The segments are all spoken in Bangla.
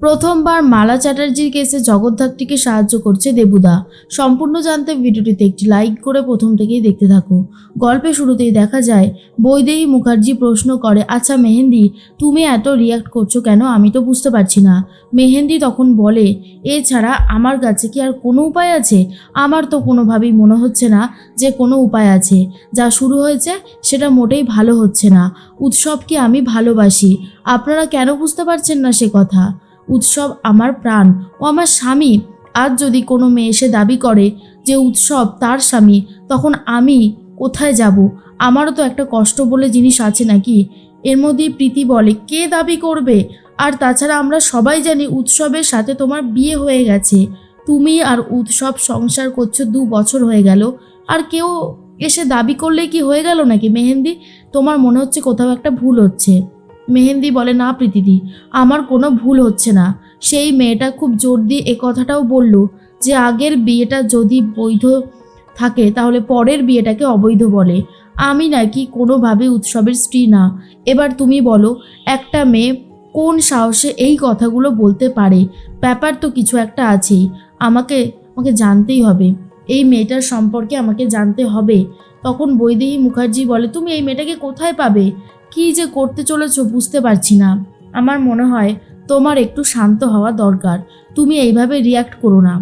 প্রথমবার মালা চ্যাটার্জির কেসে জগদ্ধাত্রীকে সাহায্য করছে দেবুদা। সম্পূর্ণ জানতে ভিডিওটিতে একটি লাইক করে প্রথম থেকেই দেখতে থাকো। গল্পে শুরুতেই দেখা যায়, বৈদেহী মুখার্জি প্রশ্ন করে আচ্ছা মেহেন্দি, তুমি এত রিয়াক্ট করছ কেন? আমি তো বুঝতে পারছি না। মেহেন্দি তখন বলে, এছাড়া আমার কাছে কি আর কোনো উপায় আছে? আমার তো কোনোভাবেই মনে হচ্ছে না যে কোনো উপায় আছে। যা শুরু হয়েছে, সেটা মোটেই ভালো হচ্ছে না। উৎসবকে আমি ভালোবাসি। আপনারা কেন বুঝতে পারছেন না সে কথা? উৎসব আমার প্রাণ। ও আমার স্বামী, আজ যদি কোনো মেয়ে এসে দাবি করে যে উৎসব তার স্বামী, তখন আমি কোথায় যাব? আমারও তো একটা কষ্ট বলে জিনিস আছে নাকি? এর মধ্যেই প্রীতি বলে, কে দাবি করবে? আর তাছাড়া আমরা সবাই জানি উৎসবের সাথে তোমার বিয়ে হয়ে গেছে। তুমি আর উৎসব সংসার করছ দু বছর হয়ে গেল। আর কেউ এসে দাবি করলেই কি হয়ে গেল নাকি মেহেন্দি? তোমার মনে হচ্ছে কোথাও একটা ভুল হচ্ছে। মেহেন্দি বলে, না প্রীতিদি, আমার কোনো ভুল হচ্ছে না। সেই মেয়েটা খুব জোর দিয়ে এ কথাটাও বলল যে, আগের বিয়েটা যদি বৈধ থাকে, তাহলে পরের বিয়েটাকে অবৈধ বলে। আমি নাকি কোনোভাবে উৎসবের স্ত্রী না। এবার তুমি বলো, একটা মেয়ে কোন সাহসে এই কথাগুলো বলতে পারে? ব্যাপার তো কিছু একটা আছেই। আমাকে আমাকে জানতেই হবে। এই মেয়েটার সম্পর্কে আমাকে জানতে হবে। তখন বৈদেহী মুখার্জি বলে, তুমি এই মেয়েটাকে কোথায় পাবে? কি যে করতে চলেছো বুঝতে পারছি না। আমার মনে হয় তোমার একটু শান্ত হওয়া দরকার। তুমি এইভাবে রিয়াক্ট করো না।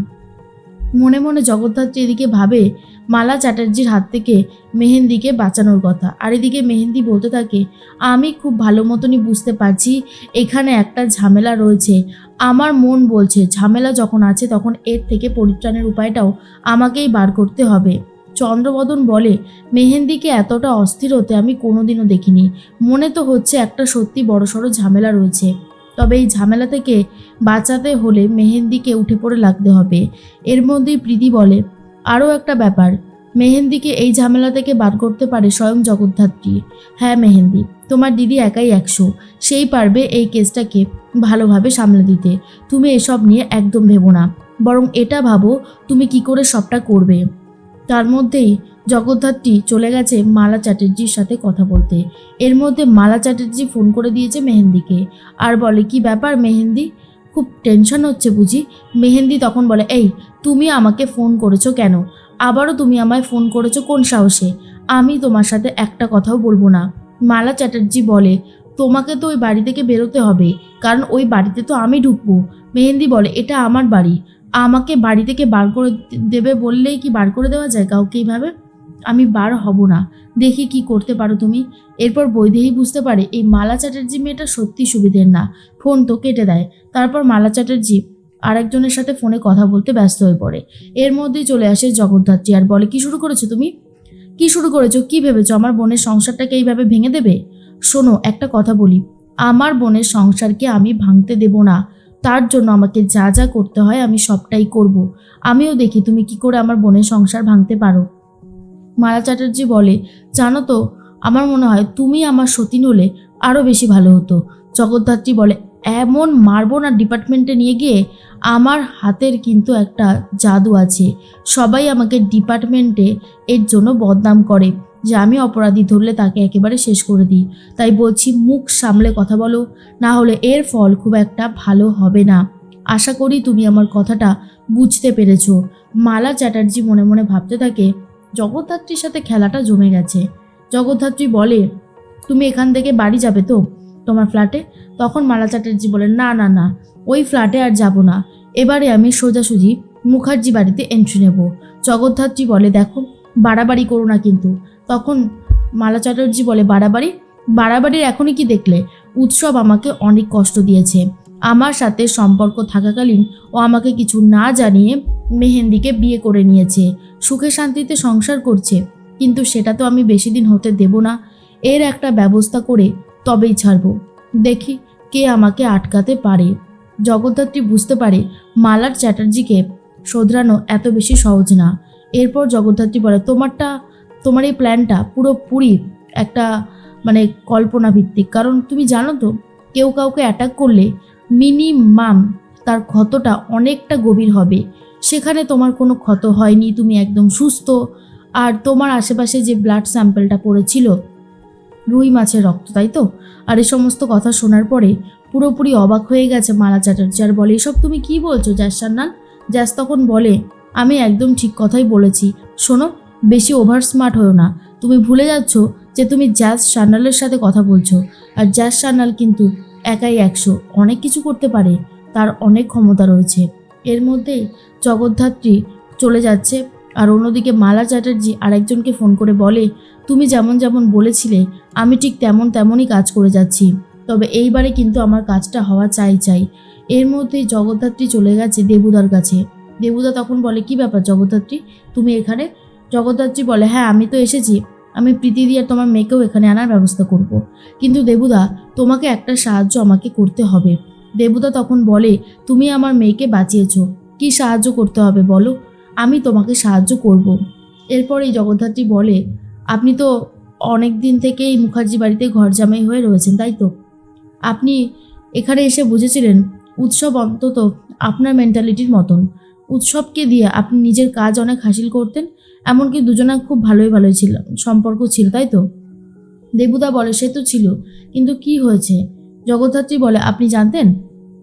মনে মনে জগদ্ধাত্রী এদিকে ভাবে, মালা চ্যাটার্জির হাত থেকে মেহেন্দিকে বাঁচানোর কথা। আর এদিকে মেহেন্দি বলতে থাকে, আমি খুব ভালো মতনই বুঝতে পারছি, এখানে একটা ঝামেলা রয়েছে। আমার মন বলছে, ঝামেলা যখন আছে তখন এর থেকে পরিত্রাণের উপায়টাও আমাকেই বার করতে হবে। চন্দ্রবদন বলে, মেহেন্দিকে এতটা অস্থির হতে আমি কোনোদিনও দেখিনি। মনে তো হচ্ছে একটা সত্যি বড়সড় ঝামেলা রয়েছে। তবে এই ঝামেলা থেকে বাঁচাতে হলে মেহেন্দিকে উঠে পড়ে লাগতে হবে। এর মধ্যেই প্রীতি বলে, আরও একটা ব্যাপার। মেহেন্দিকে এই ঝামেলা থেকে বার করতে পারে স্বয়ং জগদ্ধাত্রী। হ্যাঁ মেহেন্দি, তোমার দিদি একাই একশো। সেই পারবে এই কেসটাকে ভালোভাবে সামলে দিতে। তুমি এসব নিয়ে একদম ভেবো না। বরং এটা ভাবো, তুমি কি করে সবটা করবে? তার মধ্যেই জগদ্ধাত্রী চলে গেছে মালা চ্যাটার্জির সাথে কথা বলতে। এর মধ্যে মালা চ্যাটার্জি ফোন করে দিয়েছে মেহেন্দিকে। আর বলে, কি ব্যাপার মেহেন্দি? খুব টেনশন হচ্ছে বুঝি? মেহেন্দি তখন বলে, এই, তুমি আমাকে ফোন করেছ কেন? আবারও তুমি আমায় ফোন করেছ কোন সাহসে? আমি তোমার সাথে একটা কথাও বলব না। মালা চ্যাটার্জি বলে, তোমাকে তো ওই বাড়ি থেকে বেরোতে হবে, কারণ ওই বাড়িতে তো আমি ঢুকবো। মেহেন্দি বলে, এটা আমার বাড়ি। আমাকে বাড়ি থেকে বার করে দেবে বললেই কি বার করে দেওয়া যায় কাউকে এইভাবে? আমি বার হব না। দেখি কি করতে পারো তুমি। এরপর বৈদেহী বুঝতে পারে, এই মালা চ্যাটার্জি মেয়েটা সত্যি সুবিধের না। ফোন তো কেটে দেয়। তারপর মালা চ্যাটার্জি আরেকজনের সাথে ফোনে কথা বলতে ব্যস্ত হয়ে পড়ে। এর মধ্যেই চলে আসে জগদ্ধাত্রী। আর বলে, কি শুরু করেছ তুমি? কি শুরু করেছ? কি ভেবেছো? আমার বোনের সংসারটাকে এইভাবে ভেঙে দেবে? শোনো, একটা কথা বলি। আমার বোনের সংসারকে আমি ভাঙতে দেব না। তার জন্য আমাকে যা যা করতে হয় আমি সবটাই করব। আমিও দেখি তুমি কি করে আমার বোনের সংসার ভাঙতে পারো। মালা চ্যাটার্জি বলে, জানো তো, আমার মনে হয় তুমি আমার সতীন হলে আরও বেশি ভালো হতো। জগদ্ধাত্রী বলে, এমন মারবো না ডিপার্টমেন্টে নিয়ে গিয়ে, আমার হাতের কিন্তু একটা জাদু আছে। সবাই আমাকে ডিপার্টমেন্টে এর জন্য বদনাম করে। যে আমি অপরাধী ধরলে তাকে একেবারে শেষ করে দিই। তাই বলছি, মুখ সামলে কথা বলো, না হলে এর ফল খুব একটা ভালো হবে না। আশা করি তুমি আমার কথাটা বুঝতে পেরেছ। মালা চ্যাটার্জি মনে মনে ভাবতে থাকে, জগদ্ধাত্রীর সাথে খেলাটা জমে গেছে। জগদ্ধাত্রী বলে, তুমি এখান থেকে বাড়ি যাবে তো তোমার ফ্ল্যাটে? তখন মালা চ্যাটার্জি বলে, না না না, ওই ফ্ল্যাটে আর যাব না। এবারে আমি সোজাসুজি মুখার্জি বাড়িতে এন্ট্রি নেব। জগদ্ধাত্রী বলে, দেখো বাড়াবাড়ি করো না কিন্তু। তখন মালা চ্যাটার্জি বলে, বাড়াবাড়ি? বাড়াবাড়ির এখনই কি দেখলে? উৎসব আমাকে অনেক কষ্ট দিয়েছে। আমার সাথে সম্পর্ক থাকাকালীন ও আমাকে কিছু না জানিয়ে মেহেন্দিকে বিয়ে করে নিয়েছে। সুখে শান্তিতে সংসার করছে। কিন্তু সেটা তো আমি বেশি দিন হতে দেব না। এর একটা ব্যবস্থা করে তবেই ছাড়বো। দেখি কে আমাকে আটকাতে পারে। জগদ্ধাত্রী বুঝতে পারে মালার চ্যাটার্জিকে শোধরানো এত বেশি সহজ না। এরপর জগদ্ধাত্রী বলে, তোমারটা, তোমার এই প্ল্যানটা পুরোপুরি একটা মানে কল্পনা ভিত্তিক কারণ তুমি জানো তো, কেউ কাউকে অ্যাটাক করলে মিনিমাম তার ক্ষতটা অনেকটা গভীর হবে। সেখানে তোমার কোনো ক্ষত হয়নি, তুমি একদম সুস্থ। আর তোমার আশেপাশে যে ব্লাড স্যাম্পেলটা পড়েছিল, রুই মাছের রক্ত, তাই তো? আর এই সমস্ত কথা শোনার পরে পুরোপুরি অবাক হয়ে গেছে মালা চ্যাটার্জি। আর বলে, এসব তুমি কি বলছো জ্যাস সান্নাল জ্যাস তখন বলে আমি একদম ঠিক কথাই বলেছি। শোনো, বেশি ওভার স্মার্ট হয়েও না। তুমি ভুলে যাচ্ছ যে তুমি জ্যাজ সান্নালের সাথে কথা বলছো। আর জ্যাজ সান্নাল কিন্তু একাই একশো, অনেক কিছু করতে পারে। তার অনেক ক্ষমতা রয়েছে। এর মধ্যেই জগদ্ধাত্রী চলে যাচ্ছে। আর অন্যদিকে মালা চ্যাটার্জি আরেকজনকে ফোন করে বলে, তুমি যেমন যেমন বলেছিলে, আমি ঠিক তেমন তেমনই কাজ করে যাচ্ছি। তবে এইবারে কিন্তু আমার কাজটা হওয়া চাই চাই। এর মধ্যেই জগদ্ধাত্রী চলে গেছে দেবুদার কাছে। দেবুদা তখন বলে, কি ব্যাপার জগদ্ধাত্রী? তুমি এখানে? জগদ্ধাত্রী বলে হ্যাঁ আমি তো এসেছি। আমি প্রীতি দিয়ে তোমার মেয়েকেও এখানে আনার ব্যবস্থা করব। কিন্তু দেবুদা, তোমাকে একটা সাহায্য আমাকে করতে হবে। দেবুদা তখন বলে, তুমি আমার মেয়েকে বাঁচিয়েছ। কি সাহায্য করতে হবে বলো? আমি তোমাকে সাহায্য করব। এরপরেই জগদ্ধাত্রী বলে, আপনি তো অনেক দিন থেকেই মুখার্জি বাড়িতে ঘর জামাই হয়ে রয়েছেন, তাই তো? আপনি এখানে এসে বুঝেছিলেন, উৎসব অন্তত আপনার মেন্টালিটির মতন। উৎসবকে দিয়ে আপনি নিজের কাজ অনেক হাসিল করতেন, এমনকি দুজনা খুব ভালোই ভালোই ছিল, সম্পর্ক ছিল, তাই তো? দেবুদা বলে, সে তো ছিল, কিন্তু কি হয়েছে? জগদ্ধাত্রী বলে, আপনি জানতেন?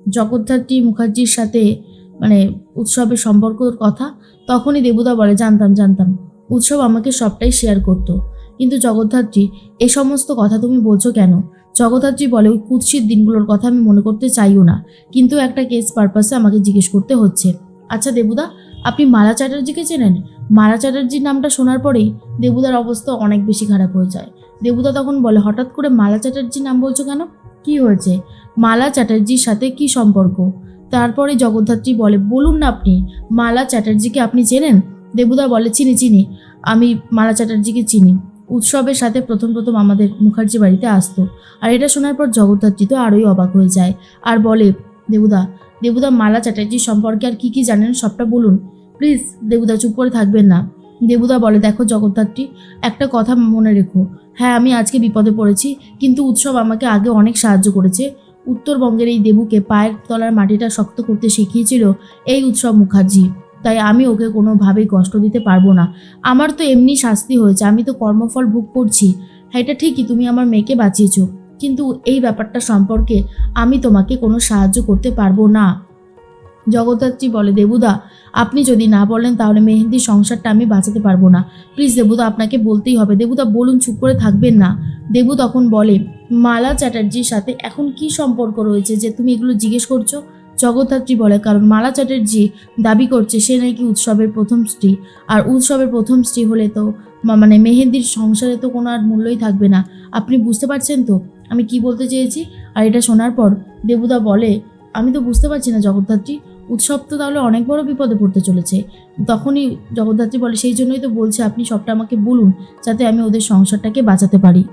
জগদ্ধাত্রী মুখার্জির সাথে মানে উৎসবের সম্পর্কর কথা? তখনই দেবুদা বলে, জানতাম জানতাম। উৎসব আমাকে সবটাই শেয়ার করতো। কিন্তু জগদ্ধাত্রী, এ সমস্ত কথা তুমি বলছো কেন? জগদ্ধাত্রী বলে, ওই কুৎসিত দিনগুলোর কথা আমি মনে করতে চাইও না। কিন্তু একটা কেস পারপাসে আমাকে জিজ্ঞেস করতে হচ্ছে। আচ্ছা দেবুদা, আপনি মালা চ্যাটার্জিকে চেনেন? মালা চ্যাটার্জির নামটা শোনার পরেই দেবুদার অবস্থা অনেক বেশি খারাপ হয়ে যায়। দেবুদা তখন বলে, হঠাৎ করে মালা চ্যাটার্জির নাম বলছো কেন? কি হয়েছে? মালা চ্যাটার্জির সাথে কি সম্পর্ক? তারপরে জগদ্ধাত্রী বলে, বলুন না আপনি, মালা চ্যাটার্জিকে আপনি চেনেন? দেবুদা বলে, চিনি চিনি, আমি মালা চ্যাটার্জিকে চিনি। উৎসবের সাথে প্রথম প্রথম আমাদের মুখার্জি বাড়িতে আসতো। আর এটা শোনার পর জগদ্ধাত্রী তো আরোই অবাক হয়ে যায়। আর বলে, দেবুদা দেবুদা মালা চ্যাটার্জি সম্পর্কে আর কি কি জানেন সবটা বলুন। প্লিজ, দেবুদা চুপ করে থাকবেন না। দেবুদা বলে, দেখো জগদ্ধাত্রী, একটা কথা মনে রেখো। হ্যাঁ আমি আজকে বিপদে পড়েছি, কিন্তু উৎসব আমাকে আগে অনেক সাহায্য করেছে। উত্তরবঙ্গের এই দেবুকে পায়ের তলার মাটিটা শক্ত করতে শিখিয়েছিল এই উৎসব মুখার্জি। তাই আমি ওকে কোনোভাবেই কষ্ট দিতে পারব না। আমার তো এমনি শাস্তি হয়েছে, আমি তো কর্মফল ভোগ করছি। হ্যাঁ এটা ঠিকই, তুমি আমার মেয়েকে বাঁচিয়েছো। কিন্তু এই ব্যাপারটা সম্পর্কে আমি তোমাকে কোনো সাহায্য করতে পারব না। জগদ্ধাত্রী বলে, দেবুদা, আপনি যদি না বলেন তাহলে মেহেন্দির সংসারটা আমি বাঁচাতে পারব না। প্লিজ দেবুদা, আপনাকে বলতেই হবে। দেবুদা, বলুন, চুপ করে থাকবেন না। দেবু তখন বলে, মালা চ্যাটার্জির সাথে এখন কি সম্পর্ক রয়েছে যে তুমি এগুলো জিজ্ঞেস করছ? জগদ্ধাত্রী বলে, কারণ মালা চ্যাটার্জি দাবি করছে সে নাকি উৎসবের প্রথম স্ত্রী। আর উৎসবের প্রথম স্ত্রী হলে তো মানে মেহেন্দির সংসারে তো কোনো আর মূল্যই থাকবে না। আপনি বুঝতে পারছেন তো? আমি কি বলতে চেয়েছি? আর এটা শোনার পর দেবুদা বলে, আমি তো বুঝতে পারছি না জগদ্ধাত্রী, উৎসব তো তাহলে অনেক বড় বিপদে পড়তে চলেছে। তখনই জগদ্ধাত্রী বলে, সেই জন্যই তো বলছে আপনি সবটা আমাকে বলুন, যাতে আমি ওদের সংসারটাকে বাঁচাতে পারি।